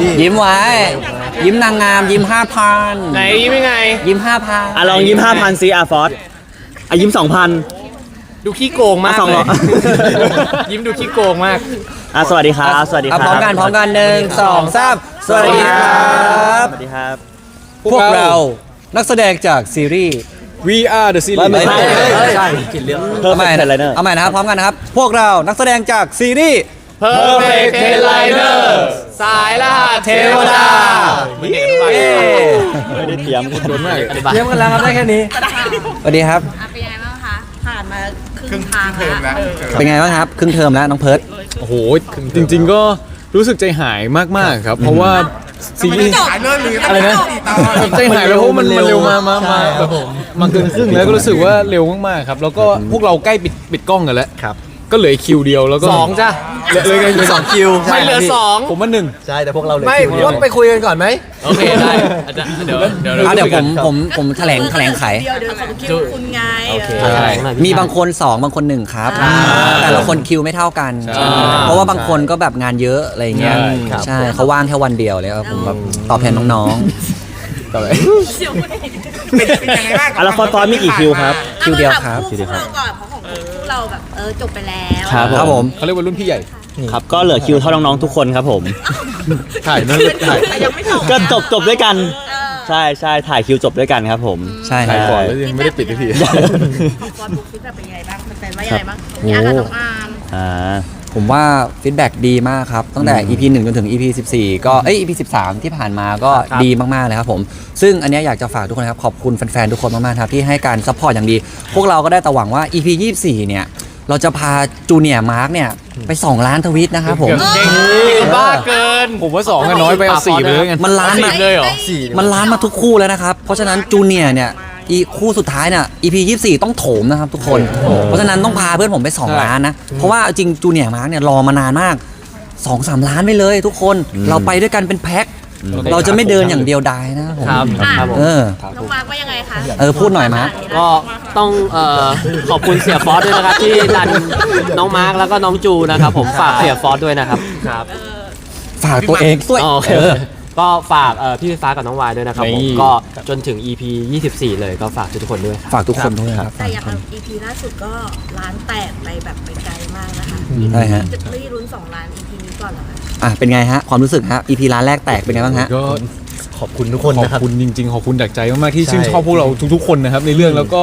พี่ยิ้มไว้ ยิ้มนางงาม ยิ้มห้าพันไหนยิ้มยังไงยิ้มห้าพันอะลองยิ้มห้าพันซีอาฟอสอะยิ้มสองพัน ดูขี้โกงมากอะสองเลร้อย ยยิ้มดูขี้โกงมาก อะสวัสดีครับ สวัสดีคเอารับพร้อมกันพร้อมกันหนึ่งสองสามสวัสดีครับ สวัสดีครับ พวกเรา นักแสดงจากซีรีส์ We are the series ไม่ใช่ใช่เพิ่มเอาใหม่เป็นอะไรเนอร์ เอาใหม่นะครับพร้อมกันนะครับ พวกเรานักแสดงจากซีรีส์ Perfect Headliner สายล่าเทวดาเย้ไม่ได้เตรียมกันเยี่ยมกันแล้วครับได้แค่นี้สวัสดีครับอะเป็นยังไงบ้างคะผ่านมาครึ่งทางแล้วเป็นไงบ้างครับครึ่งเทอมแล้วน้องเพิร์ดโอ้โหจริง ๆ ก็รู้สึกใจหายมากๆครับ เพราะว่าซีรีส์อะไรนะแบบใจหายแล้วเพราะว่ามันมันเร็วมามามาแบบมาเกินครึ่งแล้วก็รู้สึกว่าเร็วมากๆครับ แล้วก็พวกเราใกล้ปิดปิดกล้องกันแล้วครับ ก็เหลืออีกคิวเดียวแล้วก็สองจ้ะเหลือเหลยเหลือสองคิวไม่เหลือสองผมว่าหนึ่ง ใช่แต่พวกเราเลยไม่คิวเดียว ว่าไปคุยกันก่อนไหม โอเคได้อาจจะเดี๋ยวเดี๋ยวอะเดี๋ยวผมผมผมแถลงแถลงไข เดียวเดี๋ยวของคิวคุณไงโอเคเออใช่มีบางคนสองบางคนหนึ่งครับอ่าแต่ละคนคิวไม่เท่ากันใช่เพราะว่าบางคนก็แบบงานเยอะอะไรเงี้ยใช่ครับ ใช่เขาว่างแค่วันเดียวเลยครับผมแบบตอบแทนน้องต่อไปเดี๋ยวคุณเองอะแล้วฟอสฟอสมีกี่คิวครับคิวเดียวครับคิวเดียวเราก่อนเพราะของพวก เราแบบเออจบไปแล้วครับๆครับผม เขาเรียกว่ารุ่นพี่ใหญ่ ครับก็เหลือคิวเท่าน้องๆทุกคนครับผม ถ่ายนั่นเลยถ่าย แต่ยังไม่จบก็จบจบด้วยกัน เออใช่ใช่ถ่ายคิวจบด้วยกันครับผม ใช่คถ่ารัยบ ก่อนแล้วยังไม่ได้ปิดสักที ของฟอนบุ๊กฟิตแบบเป็นยังไงบ้างแฟนๆว่ายังไงบ้างของยากับน้องอาร์มอ่า ผมว่าฟีดแบ็กดีมากครับ ตั้งแต่ EP 1 จนถึง EP 14 ก็เอ้ย EP 13 ที่ผ่านมาก็ดีมาก ๆ เลยครับผม ซึ่งอันเนี้ยอยากจะฝากทุกคนครับ ขอบคุณแฟน ๆ ทุกคนมาก ๆ ครับ ที่ให้การซัพพอร์ตอย่างดี พวกเราก็ได้แต่หวังว่า EP 24 เนี่ย เราจะพาจูเนียร์มาร์กเนี่ย ไป 2 ล้านทวิตนะครับผม เก่งเก่งบ้าเกิน ผมว่าสองอะน้อยไปเอาสี่ไปเลยกันมันล้านสิมาบเลยเหรอ มันล้านมาทุกคู่แล้วนะครับ เพราะฉะนั้นจูเนียร์เนี่ย อีคู่สุดท้ายเนี่ย EP 24 ต้องโถมนะครับทุกคน เพราะฉะนั้นต้องพาเพื่อนผมไป 2 ล้านนะ เพราะว่าจริงจูเนียร์มาร์กเนี่ยรอมานานมาก 2 3 ล้านไปเลยทุกคนเราไปด้วยกันเป็นแพ็คเราจะไม่เดินอย่างเดียวดายนะครับผมครับครับผม เออ น้องมาร์กว่ายังไงคะเออพูดหน่อยมาร์ค ก็ต้องเอ่อขอบคุณเสียฟอสด้วยนะครับ ที่ดันน้องมาร์คแล้วก็น้องจูนะครับ ผมฝากเสียฟอสด้วยนะครับ ครับ ฝากตัวเองด้วยโอเค ก็ฝากเอ่อพี่ไฟฟ้ากับน้องวายด้วยนะครับผมนี่ ก็จนถึง EP 24 เลยก็ฝากทุกคนด้วยครับฝากทุกคนด้วยครับแต่อย่าง EP ล่าสุดก็ล้านแตกไปแบบไปไกลมากนะคะใช่ฮะจะไม่รุ้นสองล้าน EP นี้ก่อนเหรอคะอะเป็นไงฮะความรู้สึกฮะ EP ร้านแรกแตกเป็นไงบ้างฮะ ก็ขอบคุณทุกคนขอบนะครับ คุณจริง ๆ ขอบคุณจากใจมากๆที่ใช่ ชื่นชอบพวกเราทุก ๆ คนนะครับในเรื่องแล้วก็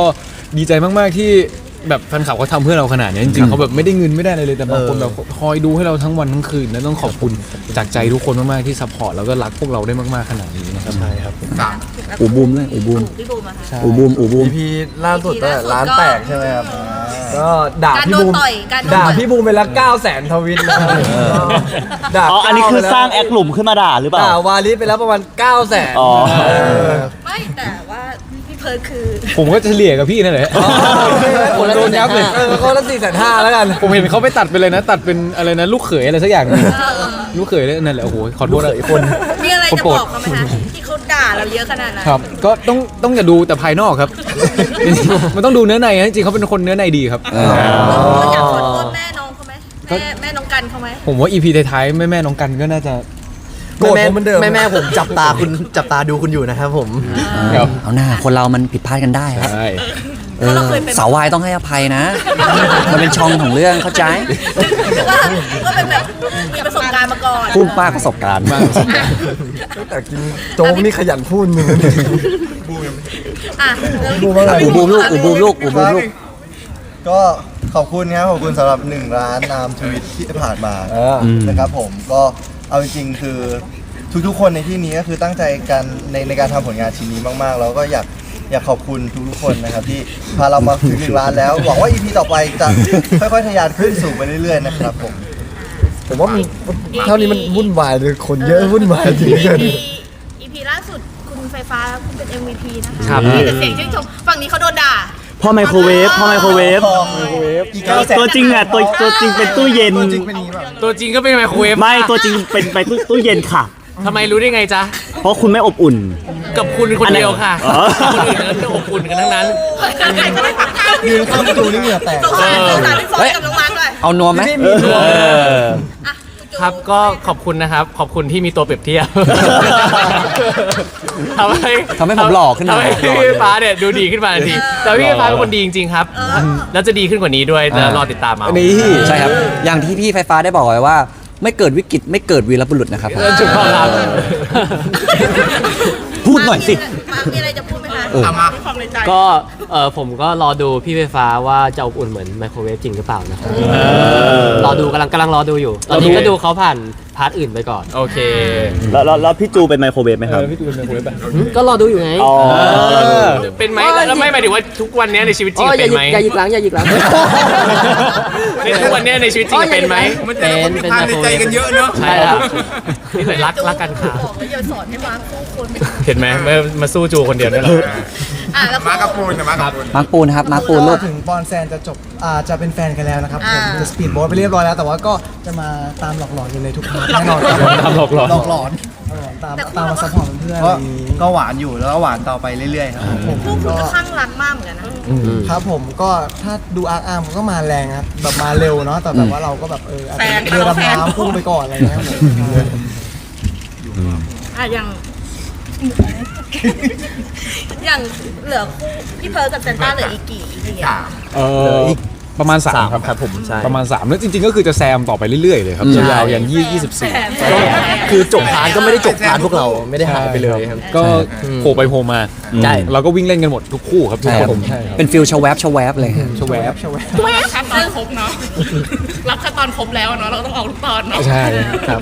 ดีใจมากๆที่ แบบแฟนคลับเขาทำเพื่อเราขนาดนี้จริงๆเขาแบบไม่ได้เงินไม่ได้อะไรเลยแต่บางคนแบบคอยดูให้เราทั้งวันทั้งคืน และต้องขอบคุณจากใจทุกคนมากๆที่ซัพพอร์ตแล้วก็รักพวกเราได้มากๆขนาดนี้นะครับใช่ครับอูบูมด้วยอูบูม พี่บูมอะคะอูบูมอูบูม EP ล่าสุดก็ EP ร้านแตกใช่ไหมครับ ก็ด่าการพี่โดนบูมต่อยการโดนด่าต่อยพี่บูมไปละ9แสนทวิตนะครับด่าอ๋อ อันนี้คือไปแล้วสร้างแอคหลุมขึ้นมาด่าหรือเปล่า ด่าวาลิสไปแล้วประมาณ9แสนอ๋อ ไม่แต่ว่าพี่ เพิร์ดคือ ผมก็เฉลี่ยกับพี่นั่นแหละคนละโดนยับเลย เออคนละสี่แสนห้าแล้วกัน ผมเห็นเขาไปตัดไปเลยนะ ตัดเป็นอะไรนะ ลูกเขยอะไรสักอย่างหนึ่งลูกเขยเลยนั่นแหละโอ้โหขอโทษนะคน มีอะไรคนจะโปรบดอกเขาไหมคะที่เขาด่าเราเยอะขนาดนั้นครับ ก็ต้องต้องอย่าดูแต่ภายนอกครับจริงๆมันต้องดูเนื้อในนะจริงๆเขาเป็นคนเนื้อในดีครับ เราอยากขอโทษแม่น้องเขาไหมแม่แม่น้องกันเขาไหมผมว่าอีพีท้ายๆแม่แม่ๆน้องกันก็น่าจะ โกรธผมเหมือนเดิม แม่แม่ผมจับตาคุณจับตาดูคุณอยู่นะครับผม ครับเอาหน้าคนเรามันผิดพลาดกันได้ครับใช่เออสาววายต้องให้อภัยนะ มันเป็นช่องของเรื่องเข้าใจว่าว่าเป็นแบบมีประสบการณ์มาก่อนพูดมากประสบการณ์แต่กินโจ๊กนี่ขยันพูดมึงอะแล้วบูมว่าไงอูบูมลูกอูบูมลูกอูบูมลูกก็ขอบคุณครับขอบคุณสำหรับหนึ่งร้านนามทวิตที่ผ่านมาเออนะครับผมก็ เอาจริงๆคือทุกๆคนในที่นี้ก็คือตั้งใจกันในในการทำผลงานชิ้นนี้มากๆ แล้วก็อยากอยากขอบคุณทุกๆคนนะครับ ที่พาเรามาถึงหนึ่งล้านแล้ว หวังว่า EP ต่อไปจะค่อยๆทะยานขึ้นสูงไปเรื่อยๆนะครับผม ผมว่ามันเท่านี้มันวุ่นวายเลยคนเยอะวุ่นวายจริงอีพีอีพีล่าสุดคุณไฟฟ้าคุณเป็น MVP นะคะครับ มีแต่เสียงชื่นชมฝั่งนี้เขาโดนด่า พ่อไมโครเวฟพ่อไมโครเวฟอีกเก้าแสนตัวจริงอะตัวตัวจริงเป็นตู้เย็น ตัวจริงเป็นอย่างนี้ป่ะตัวจริงก็เป็นไมโครเวฟไม่ตัวจริงเป็นไปตู้ตู้เย็นค่ะ ทำไมรู้ได้ไงจ๊ะ เพราะคุณไม่อบอุ่น กับคุณคนเดียวค่ะอ๋อ คนอื่นนั้นจะอบอุ่นกันทั้งนั้นยืนข้างประตูนี่เหงื่อแตกสงสารสงสารพี่ฟอยกับน้องมาร์คเลยเอานวมไหมอะคุณจู ครับก็ขอบคุณนะครับ ขอบคุณที่มีตัวเปรียบเทียบ ทำให้ทำให้ผมหล่อขึ้นมาทำให้พี่ฟ้าเนี่ยดูดีขึ้นมาทันทีแต่พี่ฟ้าเป็นคนดีจริงๆครับ แล้วจะดีขึ้นกว่านี้ด้วยแต่รอติดตามเอานี่ใช่ครับ อย่างที่พี่ไฟฟ้าได้บอกไว้ว่า ไม่เกิดวิกฤตไม่เกิดวีรบุรุษนะครับผม ถูกต้องครับ พูดหน่อยสิมามีอะไรจะพูดไหมคะ เออเอามาความในใจก็เออผมก็รอดูพี่ไฟฟ้าว่าจะอบอุ่นเหมือนไมโครเวฟจริงหรือเปล่านะครับรอดูกำลังกำลังรอดูอยู่ ตอนนี้ก็ดูเขาผ่าน พาร์ทอื่นไปก่อน โอเคแล้วแล้วแล้วพี่จูเป็นไมโครเวฟไหมครับ พี่ตูนเป็นคนแบบก็รอดูอยู่ไง อ๋อ เป็นไหมแล้วไม่หมายถึงว่าทุกวันเนี้ยในชีวิตจริงอ๋ออย่าเป็นหยิไหมกอย่าหยิกหลังอย่าหยิกหลัง ในทุกวันเนี้ยในชีวิตจริงเป็นไหมมันแต่ละคนมีความในใจกันเยอะเนาะใช่ครับ นี่เลยรักรักกันค่ะบอกว่าอย่าสอนให้มาร์คสู้คนเห็นไหมมามาสู้จูคนเดียวนี่แหละอะแล้วมากับปูนนะมากับปูน มาร์คปูนครับมาร์คปูนลูก ถึงปอนแซนจะจบอ่าจะเป็นแฟนกันแล้วนะครับอ่าผมจะสปีดโบ๊ทไปเรียบร้อยแล้ว แต่ว่าก็จะมาตามหลอกหลอนอยู่ในทุกพาร์ทแน่นอนครับตามหลอกหลอนหลอกหลอนเออตามตามมาซัพพอร์ตเพื่อนๆก็อะไรอย่างนี้ก็หวานอยู่แล้วก็หวานต่อไปเรื่อยๆครับผม พวกคุณก็ก็ข้างรักมากเหมือนกันนะ ครับผมก็ถ้าดูอาร์อาร์มก็มาแรงครับแบบมาเร็วเนาะแต่แบบว่าเราก็แบบเอออาจจะแฟนเรือแฟนดำน้ำพุ่งไปก่อนอะไรเงี้ยครับผมอะอย่าง อย่างเหลือคู่พี่เพิร์ลกับเซนต้าเหลืออีกกี่อีกกี่อะ เออ ประมาณ3ครับครับผมใช่ประมาณ3แล้วจริงๆก็คือจะแซมต่อไปเรื่อยๆเลยครับอืมยาวๆยันยี่ยี่สิบแสสี่นแสนคือจบพาร์ทก็ไม่ได้จบพาร์ทพวกเราไม่ได้หายไปเลยครับก็โผล่ไปโผล่มาใช่เราก็วิ่งเล่นกันหมดทุกคู่ครับทุกใช่คครันบผมใช่ครับเป็นฟิลชวแวบชวแวบเลยครับชวแวบรับแค่ตอนครบเนาะรับแค่ตอนครบแล้วเนาะเราต้องเอาทุกตอนเนาะใช่ครับ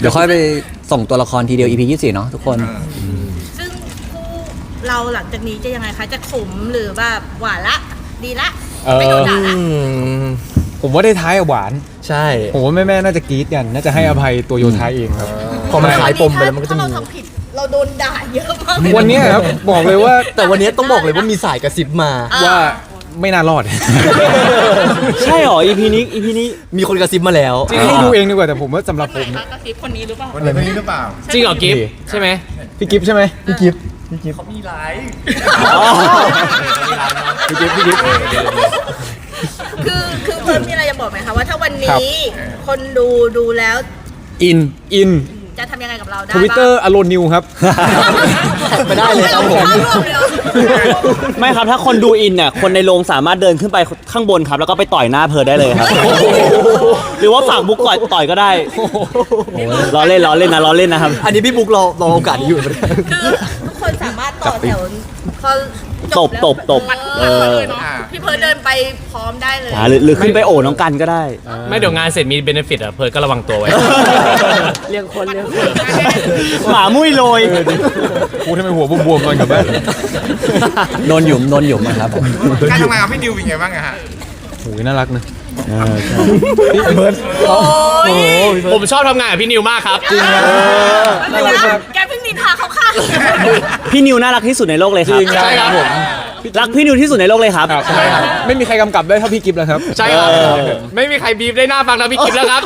เดี๋ยวค่อยไปส่งตัวละครทีเดียว EP 24เนาะทุกคนซึ่งคู่เราหลังจากนี้จะยังไงคะ จะขมหรือแบบหวานละ ดีละเออ ไม่โดนด่าละ ผมว่าได้ท้ายอะหวาน ใช่ ผมว่าแม่ๆน่าจะกรี๊ดกัน น่าจะให้อภัยตัวโยท้ายเองครับ พอมันขายปมไปแล้วมันก็จะถ้ามี เราทำผิดเราโดนด่าเยอะมาก วันเนี้ยครับ บอกเลยว่าแต่วันนี้ต้องบอกเลยว่ามีสายกระซิบมาว่าไม่น่ารอด ใช่เหรอ EP นี้ EP นี้ มีคนกระซิบมาแล้วจริงให้ดูเองดีกว่าแต่ผมว่าสำหรับผม คะกระซิบคนนี้หรือเปล่าคนนี้หรือเปล่า จริงเหรอกิฟต์ใช่ไหมพี่กิฟต์ใช่ไหมพี่กิฟ ต์พี่กิฟต์พี่กิฟต์พี่กิฟต์คือคือเพิ่มมีอะไรจะบอกไหมคะว่าถ้าวันครับนี้ คนดูดูแล้ว อินอินจะทำยังไงกับเราได้ทวิตเตอร์อโลนิวครับไปได้เลยครับผมไม่ครับถ้าคนดูอินเนี่ยคนในโรงสามารถเดินขึ้นไปข้างบนครับ แล้วก็ไปต่อยหน้าเพอได้เลยครับ หรือว่าฝากบุ๊กต่อยต่อยก็ได้ล้อเล่นล้อเล่นนะล้อเล่นนะครับ อันนี้พี่บุ๊กรอรอโอกาสนี้อยู่เหมือนกันคือทุกคน สามารถต่อแถวพอจบแล้วตบตบตบเอเอออพี่เพิร์ดเดินไปพร้อมได้เลย อ่าหรือหรือขึ้นไปโอบน้องกันก็ได้ ไม่เดี๋ยวงานเสร็จมีเบนฟิตอะ เพิร์ดก็ระวังตัวไว้ เรียงคนเรียงคนหมามุ้ยโรยพูดให้มันหัวบวมๆก่อนกลับบ้านโดนหยุมโดนหยุมนะครับผมการทำงานกับพี่ดิวเป็นไงบ้างอะฮะโอ้ยน่ารักนะโอ้ยผมชอบทำงานกับพี่นิวมากครับจริงแกเพิ่งนินทาเขาค่ะ พี่นิวน่ารักที่สุดในโลกเลยครับ จริงครับผม รักพี่นิวที่สุดในโลกเลยครับ ครับใช่ครับไม่มีใครกำกับได้เท่าพี่กิฟต์แล้วครับ ใช่ครับไม่มีใครบีบได้หน้าฟังแล้วพี่กิฟต์แล้วครับ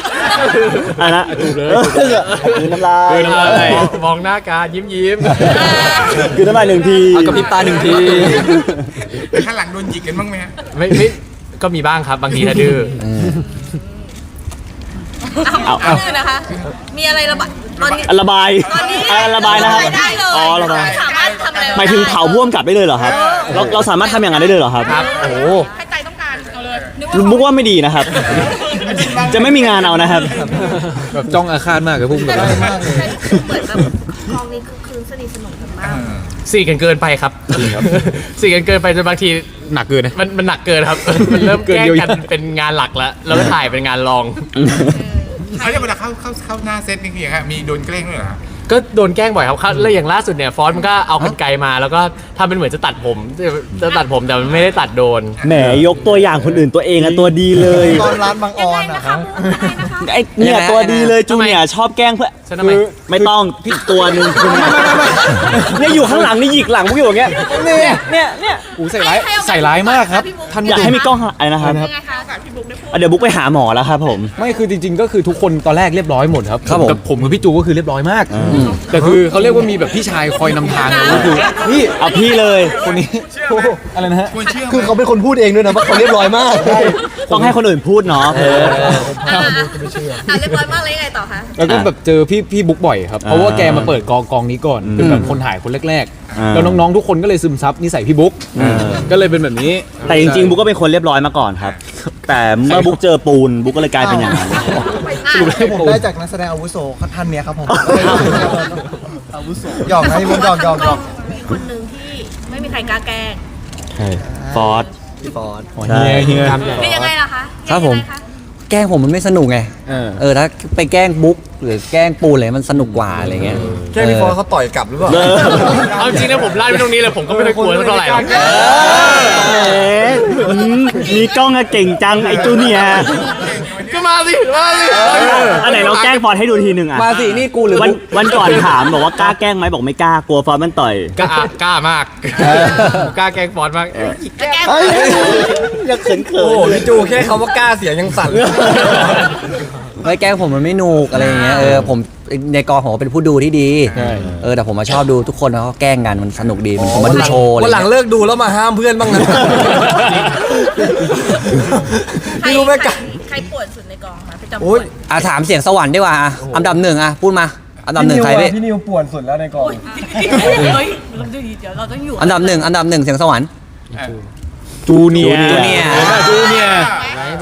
อะนะถูกเลยคือน้ำลายเดินมาเลยมองหน้าการยิ้มยิ้มคือน้ำลายหนึ่งทีเอากระพริบตาหนึ่งที ข้างหลังโดนหยิกกันบ้างไหมฮะ ไม่ไม่ก็มีบ้างครับบางทีถ้าดื้อ เอาเอานะคะ มีอะไรระบายตอนนี้ระบายตอนนี้อะระบายนะครับ ได้เลยอ๋อระบาย สามารถทำอะไรหมายถึงเผาพ่วงกลับได้เลยเหรอครับ เราเราสามารถทำอย่างนั้นได้เลยเหรอครับโอ้โหให้ใจต้องการเอาเลยนึกลุงบุ๊กว่าไม่ดีนะครับ จะไม่มีงานเอานะครับ แบบจ้องอาฆาตมากเลยพุ่งแต่กับเหมือนแบบกองนี้คือคืนสนิทสนมกันมากสี่กันเกินไปครับสี่กันเกินไปจนบางทีหนักเกินนะ มันมันหนักเกินครับ มันเริ่มแกล้งกันเป็นงานหลักแล้วแล้วก็ถ่ายเป็นงานรอง เขาจะเวลาเข้าเข้าเข้าหน้าเซตนี่คือยังไงฮะมีโดนแกล้งด้วยเหรอฮะ ก็โดนแกล้งบ่อยครับครับแล้วอย่างล่าสุดเนี่ยฟอนต์มันก็เอากันไกลมา แล้วก็ทำเป็นเหมือนจะตัดผมจะจะตัดผมแต่มันไม่ได้ตัดโดน แหมยกตัวอย่างคนอื่นตัวเองอะตัวดีเลยตอนร้านบางออนยังไงนะนะคคะรับยังไงนะคะไอเนี่ยยังไงตัวดีเลยทำจูไมเนี่ยชอบแกล้งเพื่อน ฉันทำไมไม่ต้องพี่ตัวหนึ่งคุณ เนี่ยอยู่ข้างหลังนี่หยิกหลังมุกอยู่อย่างเงี้ยเนี่ยเนี่ยเนี่ยอูใส่ร้ายใส่ร้ายมากครับท่านอยากให้มีกล้องอะไรนะครับยังไงคะกับพี่บุ๊กได้พูดอะเดี๋ยวบุ๊กไปหาหมอแล้วครับผม ไม่คือจริง ๆ ก็คือทุกคนตอนแรกเรียบร้อยหมดครับครับผม กับผมกับพี่จูก็คือเรียบร้อยมากแต่คือเขาเรียกว่ามีแบบพี่ชายคอยนำทางเราก็คือนี่เอาพี่เลยคนนี้อะไรนะฮะควรเชื่อคือเขาเป็นคนพูดเองด้วยนะว่าเขาเรียบร้อยมาก ต้องให้คนอื่นพูดเนาะเพิร์ดอะอะอะเรียบร้อยมากเลยยังไงต่อคะแล้วก็แบบเจอพี่พี่บุ๊กบ่อยครับ เพราะว่าแกมาเปิดกองกองนี้ก่อนเป็นแบบคนถ่ายคนแรกอ่าๆแล้วน้องๆทุกคนก็เลยซึมซับนิสัยพี่บุ๊กก็เลยเป็นแบบนี้ แต่จริงๆบุ๊กก็เป็นคนเรียบร้อยมาก่อนครับ แต่เมื่อบุ๊กเจอปูนบุ๊กก็เลยกลายเป็นอย่างนั้นอะผมได้จากนักแสดงอาวุโสท่านเนี้ยครับผมอาวุโสหยอกนะพี่บุ๊กหยอกหยอกหยอกมีคนหนึ่งที่ไม่มีใครกล้าแกล้งฟอร์ดพี่ฟอร์ดเฮียเฮียเป็นยังไงล่ะคะครับผมยังไงะ แกล้งผมมันไม่สนุกไง เออ เออถ้าไปแกล้งบุ๊กหรือแกล้งปูนอะไรมันสนุกกว่าอะไรเงี้ยแค่พี่ฟอร์ดเขาต่อยกลับหรือเปล่าเอาจริงนะผมไล่ไปตรงนี้เลยผมก็ไม่ได้กลัวเท่าไหร่หรอกเอ๊ะอืมมีกล้องอะเก่งจังไอจูเนียร์ก็ มาสิมาสิอันไหนเราแกล้งฟอร์ดให้ดูทีหนึ่งอะมาสินี่กูหรือวันบุ๊กวันก่อนถามบอกว่ากล้าแกล้งไหมบอกไม่กล้ากลัวฟอร์ดมันต่อยกล้ากล้ามากกล้าแกล้งฟอนต์มากจะแกล้งอยากเขินเขิโอ้โหนพี่จูแค่คำว่ากล้าเสียงยังสั่นไม่แกล้งผมมันไม่หนุกอะไรอย่างเงี้ยเออผมในกองผมเป็นผู้ดูที่ดีใช่เออแต่ผมมาชอบดูทุกคนแล้วก็แกล้งกันมันสนุกดีมันผมมาดูโชว์อะไรวันหลังเงี้ยเลิกดูแล้วมาห้ามเพื่อนบ้างนะใครไม่รู้ไม่กล้าใค รปวดสุดในกองคะพี่จอมโอ๊ยอะถามเสียงสวรรค์ดีกว่าอะอันดับหนึ่งอะพูดมา อันดับหนึ่งใครพี่ พี่นิวป่วนสุดแล้วในกองเฮ้ยเราดูเดี๋ยวเราต้องอยู่อันดับหนึ่งอันดับหนึ่งเสียงสวรรค์จูเนียร์จูเนียร์จูเนียร์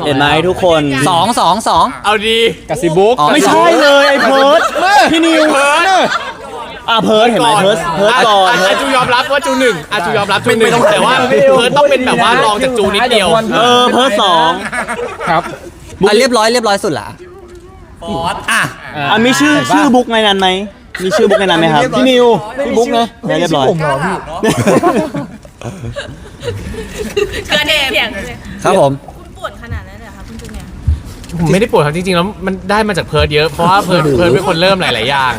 เห็นไหมทุกคนสองสองสองเอาดีกับซิบุ๊กอ๋อไม่ใช่เลยไอเพิร์ดพี่นิวอะเพิร์ดเห็นไหมเพิร์ดเพิร์ดก่อนอาจูยอมรับว่าจูหนึ่งอาจูยอมรับจูหนึ่งแต่ว่าเพิร์ดต้องเป็นแบบว่าลองจากจูนิดเดียวเออเพิร์ดสองครับ อะเรียบร้อยเรียบร้อยสุดละอะอะมีชื่อชื่อบุ๊กในนั้นไหมมีชื่อบุ๊กในนั้นไหมครับพี่นิวพี่บุ๊กนะไม่เรียบร้อยผมเหรอพี่เกินเพียงเลยครับผม คุณปวดขนาดนั้นเลยเหรอคะคุณจูเนียร์ผมไม่ได้ปวดครับจริงๆแล้วมันได้มาจากเพิร์ดเยอะเพราะว่าเพิร์ดเพิร์ดเป็นคนเริ่มหลายๆอย่าง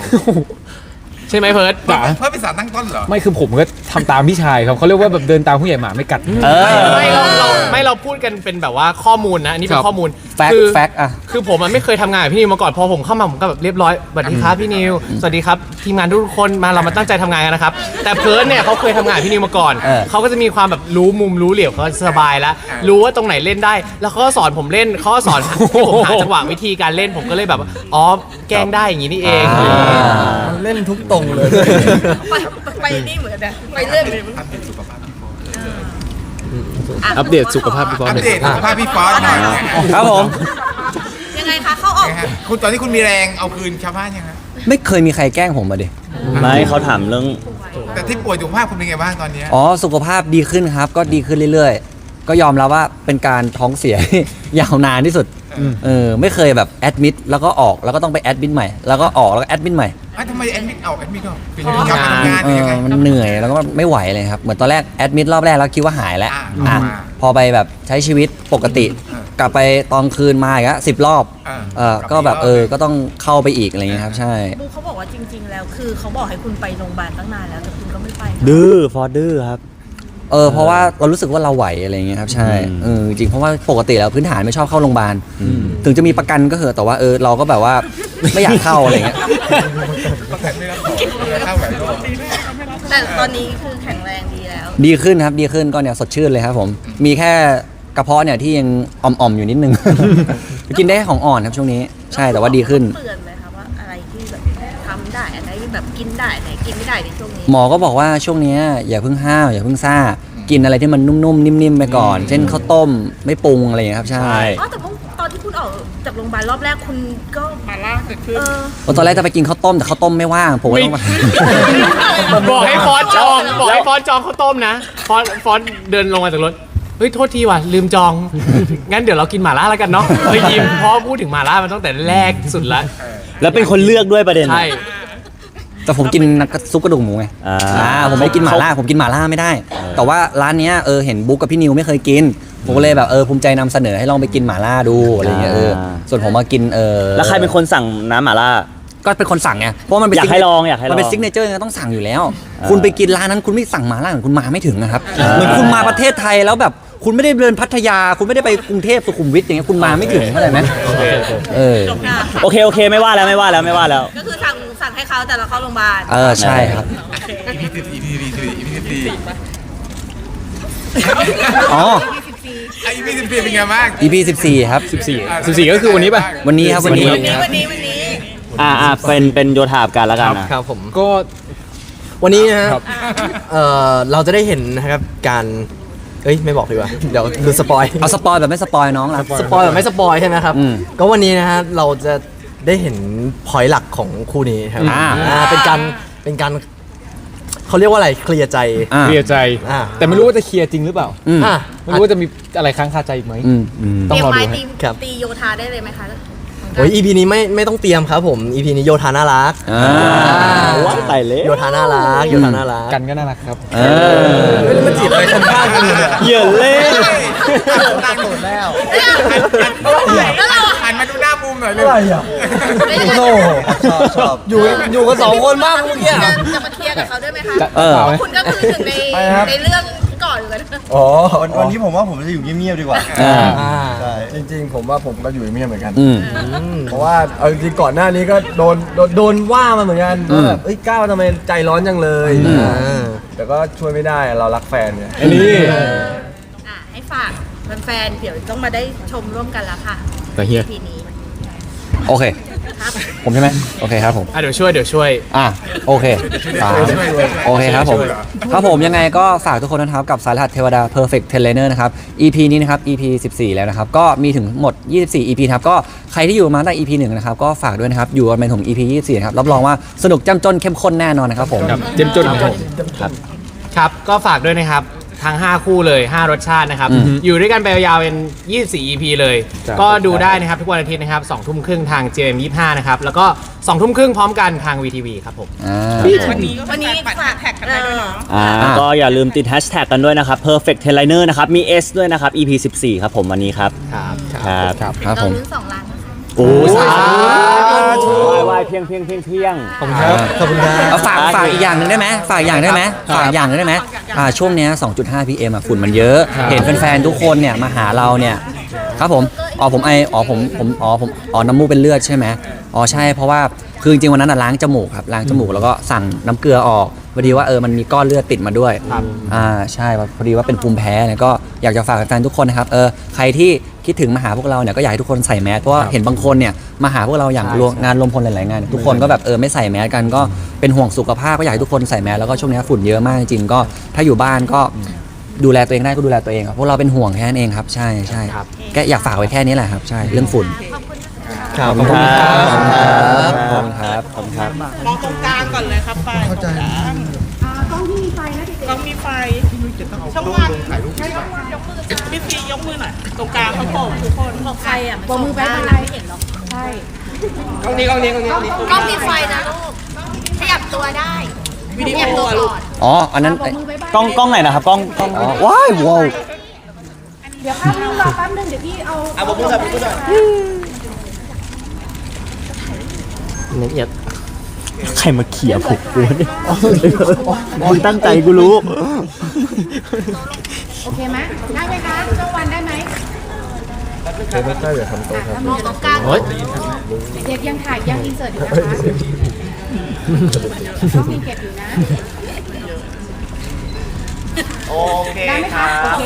ใช่ไหมเพิร์ดจ๋า เพื่อเป็นสารตั้งต้นเหรอ ไม่คือผมก็ทำตามพี่ชายครับเขาเรียกว่าแบบเดินตามผู้ใหญ่หมาไม่กัด เออ ไม่เราเราไม่เราพูดกันเป็นแบบว่าข้อมูลนะอันนี้เป็ครันบ ข้อมูลแฟกคืแฟกอะคือผมมันไม่เคยทำงานกับพี่นิวมาก่อนพอผมเข้ามาผมก็แบบเรียบร้อยสวัสดีครับพี่นิวสวัสดีครับทีมงานทุกคนมาเรามาตั้งใจทำงานกันนะครับแต่เพิร์ดเนี่ยเขาเคยทำงานกับพี่นิวมาก่อนเออ เขาก็จะมีความแบบรู้มุมรู้เหลี่ยมเขาสบายแล้วรู้ว่าตรงไหนเล่นได้ แล้วเขาก็สอนผมเล่นเขาก็สอนให้ผมหาจังหวะวิธีการเล่นผมก็เลยแบบว่าอ๋อแกล้งได้อย่างนี้นี่เอง เล่นทุกตรงเลย ไปไปนี่เหมือนกันไปเรื่อยเหมือนกันอัปเดตสุขภาพพี่บอลอัปหน่อยเดตสุขภาพพี่ฟอสหน่อยครับผม ยังไงคะเข้าออกนะฮะคุณตอนนี้คุณมีแรงเอาคืนชาวบ้านยังฮะไม่เคยมีใครแกล้งผมมาดิ ไม่เขาถามเรื่องแต่ที่ป่วยสุขภาพคุณเป็นไงบ้างตอนเนี้ยอ๋อสุขภาพดีขึ้นครับ ก็ดีขึ้นเรื่อยๆ ก็ยอมรับว่าเป็นการท้องเสีย ยาวนานที่สุดเออไม่เคยแบบแอดมิดแล้วก็ออกแล้วก็ต้องไปแอดมิดใหม่ แล้วก็ออกแล้วก็แอดมิดใหม่ อะทำไมแอดมิดเอาแอดมิดก็เป็นยังไงกลับมาทำงานเอเป็นยังอไง มันเหนื่อยแล้วก็ไม่ไหวเลยครับ เหมือนตอนแรกแอดมิดรอบแรกแล้วคิดว่าหายแล้วอ่าอะอ่าพอไปแบบใช้ชีวิตปกติ อ่ากลับไปตอนคืนมาอีกสิบรอบอ่าเออก็แบบเออก็ต้องเข้าไปอีกอะไรเงี้ยครับ ใช่ บูเขาบอกว่าจริง ๆ แล้ว คือเขาบอกให้คุณไปโรงพยาบาลตั้งนานแล้วแต่คุณก็ไม่ไปดื้อฟอร์ดดื้อครับ เออเพราะว่าเรารู้สึกว่าเราไหวอะไรเงี้ยครับใช่อืม เออจริงเพราะว่าปกติแล้วพื้นฐานไม่ชอบเข้าโรงพยาบาลถึงจะมีประกันก็เหอะแต่ว่าเออเราก็แบบว่า ไม่อยากเข้าอะไรเงี้ยประกันไม่รับเข้าแบบโลกแต่ตอนนี้คือแข็งแรงดีแล้ว ดีขึ้นครับดีขึ้นก็เนี่ยสดชื่นเลยครับผม มีแค่กระเพาะเนี่ยที่ยังอ่อมๆอยู่นิดนึง กินได้ของอ่อนครับช่วงนี้ ใช่แต่ว่าดีขึ้น เตือนไหมคะว่าอะไรที่แบบทำได้อะไรที่แบบกินได้ไหนกินไม่ได้ในช่วงนี้หมอก็บอกว่าช่วงเนี้ยอย่าเพิ่งห้าวอย่าเพิ่งซ่า กินอะไรที่มันนุ่มๆนิ่มๆไปก่อน เช่นข้าวต้มไม่ปรุงอะไรอย่างเงี้ยครับใช่ อ๋อแต่พวกตอนที่คุณ ออกจากโรงพยาบาลรอบแรกคุณก็มาล่าเกิดขึ้นเออเพราะตอนแรกจะไปกินข้าวต้มแต่ข้าวต้มไม่ว่างผมก็ต้องบอกให้ฟอนต์จองบอกให้ฟอนต์จองข้าวต้มนะฟอนต์ฟอนต์เดินลงมาจากรถเฮ้ยโทษทีว่ะลืมจอง งั้นเดี๋ยวเรากินหม่าล่าแล้วกันเนาะเฮ้ยยิ้มเพราะพูดถึงหม่าล่ามันตั้งแต่แรกสุดละแล้วเป็นคนเลือกด้วยประเด็น ใช่ แต่ผมกินซุปกระดูกหมูไงอ่า อ่าผมไม่ได้กินหม่าล่าผมกินหม่าล่าไม่ได้ แต่ว่าร้านเนี้ยเออเห็นบุ๊กกับพี่นิวไม่เคยกิน ผมก็เลยแบบเออภูมิใจนำเสนอให้ลองไปกินหม่าล่าดูอะไรเงี้ยเออส่วนผมมากินเออแล้วใครเป็นคนสั่งน้ำหม่าล่า ก็เป็นคนสั่งไงเพราะมันเป็นอยากให้ลองอยากให้ลองมันเป็นซิกเนเจอร์ไงต้องสั่งอยู่แล้วอ่าคุณไปกินร้านนั้นคุณไม่สั่งหมาล่าเหมือนคุณมาไม่ถึงนะครับเหมือนคุณมาประเทศไทยแล้วแบบคุณไม่ได้เดินพัทยา คุณไม่ได้ไปกรุงเทพสุขุมวิทอย่างเงี้ยคุณมาไม่ถึงเข้าใจไหมเออค่ะโอเคโอเคไม่ว่าแล้วไม่ว่าแล้วไม่ว่าแล้ว ก็คือสั่งสั่งให้เขาแต่เราเข้าโรงพยาบาลเออใช่ครับ EP สิบสี่ EP สิบสี่ EP สิบสี่อ๋อ อะ EP สิบสี่เป็นไงบ้าง EP 14 ครับ 14 14 ก็คือวันนี้ป่ะ วันนี้ครับวันนี้ วันนี้วันนี้วันนี้อ่าอ่าเป็นเป็นโยธากันแล้วกันนะ ครับผมก็วันนี้นะฮะครับเอ่อเราจะได้เห็นนะครับการเอ้ยไม่บอกดีกว่าเดี๋ยวดูสปอยเอาสปอยแบบไม่สปอยน้องละสปอยแบบไม่สปอยใช่ไหมครับ อืมก็วันนี้นะฮะเราจะได้เห็นพอยหลักของคู่นี้ครับอ่า อ่าเป็นการเป็นการ เขาเรียกว่าอะไรเคลียร์ใจ อ่าเคลียร์ใจ อ่า แต่ไม่รู้ว่าจะเคลียร์จริงหรือเปล่า อืมอ่าไม่รู้ว่าจะมีอะไรค้างคาใจอีกไหม อืมอืม ต้องเตรียมรอดูไม้ฮะตีครับ ตีโยธาได้เลยไหมคะโอ้ย EP นี้ไม่ไม่ต้องเตรียมครับผม EP นี้โยธาน่ารักอ่า ว้ายตายเลยโยธาน่ารักโยธาน่ารักกันก็น่ารักครับ เออไม่ได้มาจีบอะไรฉันบ้างเลยอะเหยื่อเล่นตั้งหมดแล้วแล้วเราอะหัน มาดูหน้ามุมหน่อยเลยอะไรอะไม่ได้โอ้โหชอบชอบอยู่อยู่กันสองคนมากเมื่อกี้จะอะจะมาเคลียร์กับเขาด้วยไหมคะเออคุณก็คือถึงในไปครับในเรื่องก่อนอยู่แล้วอ๋อวันวันนี้ผมว่าผมจะอยู่เงียบๆดีกว่าอ่าอ่าใช่จริง ๆ ผมว่าผมก็อยู่เงียบเหมือนกันอืมเพราะว่าเอาจริงๆก่อนหน้านี้ก็โดนโดนโดนว่ามาเหมือนกันอืมว่าแบบเอ้ยก้าวทำไมใจร้อนจังเลยอืมอ่าแต่ก็ช่วยไม่ได้เรารักแฟนเนี่ยอันนี้อะให้ฝากแฟนๆเดี๋ยวต้องมาได้ชมร่วมกันแล้วค่ะ แต่เฮียทีนี้โอเคครับผมใช่ไหมโอเคครับผม อะเดี๋ยวช่วยเดี๋ยวช่วย อะโอเคสามโอเคครับผมครับผมยังไงก็ฝากทุกคนนะครับ กับสายรหัสเทวดา Perfect Trainer นะครับ EP นี้นะครับ EP 14 แล้วนะครับ ก็มีถึงหมด 24 EP นะครับ ก็ใครที่อยู่มาตั้งแต่ EP 1 นะครับ ก็ฝากด้วยนะครับ อยู่กันไปถึง EP 24 นะครับ รับรองว่าสนุกจ้ำจนเข้มข้นแน่นอนนะครับผมครับเจมจนครับครับ ก็ฝากด้วยนะครับ ทั้ง 5 คู่เลย 5 รสชาตินะครับอือฮึอยู่ด้วยกันไปยาวๆเป็น 24 EP เลย ครับก็ดูได้นะครับทุกวันอาทิตย์นะครับ2ทุ่มครึ่งทาง JM 25 นะครับ แล้วก็2ทุ่มครึ่งพร้อมกันทาง VTV ครับผมอ่าวันนี้ฝากแท็กกันได้ด้วยเนาะอ่าอ่าก็อย่าลืมติดแฮชแท็กกันด้วยนะครับ perfect trainer นะครับ มี S ด้วยนะครับ EP 14 ครับผมวันนี้ครับ ครับ ครับ ครับเราผมลุ้นสองล้านนะคะ โอ้สาธุวายวายเพียงเพียงเพียงเพียง ขอบคุณครับขอบคุณครับเอาฝากฝากอีกอย่างหนึ่งได้ไหมฝากอีกอย่างได้ไหมฝากอีกอย่างหนึ่งได้ไหมอ่าช่วงเนี้ย2.5 pm อะฝุ่นมันเยอะ เห็นแฟนๆทุกคนเนี่ยมาหาเราเนี่ยครับผมอ๋อผมไออ๋อผมผมอ๋อผมอ๋อน้ำมูกเป็นเลือดใช่ไหมอ๋อใช่เพราะว่าคือจริงๆวันนั้นน่ะล้างจมูกครับล้างจมูกแล้วก็สั่งน้ำเกลือออกพอดีว่าเออมันมีก้อนเลือดติดมาด้วยอ่าใช่พอดีว่าเป็นภูมิแพ้เนี่ยก็อยากจะฝากแฟนๆทุกคนนะครับเออใครที่ คิดถึงมาหาพวกเราเนี่ยก็อยากให้ทุกคนใส่แมสเพราะว่าเห็นบางคนเนี่ยมาหาพวกเราอย่างรวมงานรวมพลหลายๆงานทุกคนก็แบบเออไม่ใส่แมสกันก็เป็นห่วงสุขภาพก็อยากให้ทุกคนใส่แมสแล้วก็ช่วงนี้ฝุ่นเยอะมากจริงๆก็ถ้าอยู่บ้านก็ดูแลตัวเองได้ก็ดูแลตัวเองครับพวกเราเป็นห่วงแค่นั้นเองครับ ใช่ใช่ครับ แค่อยากฝากไว้แค่นี้แหละครับใช่เรื่องฝุ่นครับขอบคุณครับขอบคุณครับขอบคุณครับ มองตรงกลางก่อนเลยครับไปเข้าใจกล้องที่มีไฟนะเด็กๆกล้องมีไฟช่องวันช่องวันยกมือพี่ซี ยกมือหน่อยตรงกลางเขาโป่งทุกคนบอกใครอะบอกมือไปส่งอะหไรน้าไม่เห็นหรอกใช่กล้องนี้กล้องนี้กล้องนี้กล้องมีไฟนะลูกขยับตัวได้วิดีขยับโอตัวอะลูก่กอนอ๋อ อันนั้นบอกมือไปบ้ายกล้องกล้องไหนนะครับกล้องกล้องอ๋อว้ายว้าวเดี๋ยวแป๊บนึงรอแป๊บนึงเดี๋ยวพี่เอาเอาบอกมือหน่อยบอกมือหน่อยละเอียดใครมาเขี่ยผมกูเนี่ยมึงตั้งใจกูรู้ โอเคไหมได้ไหมคะช่องวันได้ไหมมองตรงกลางเด็กยังถ่ายยังอินเสิร์ตอยู่นะคะต้องมีเก็บอยู่นะ โอเคได้ไหมคะโอเค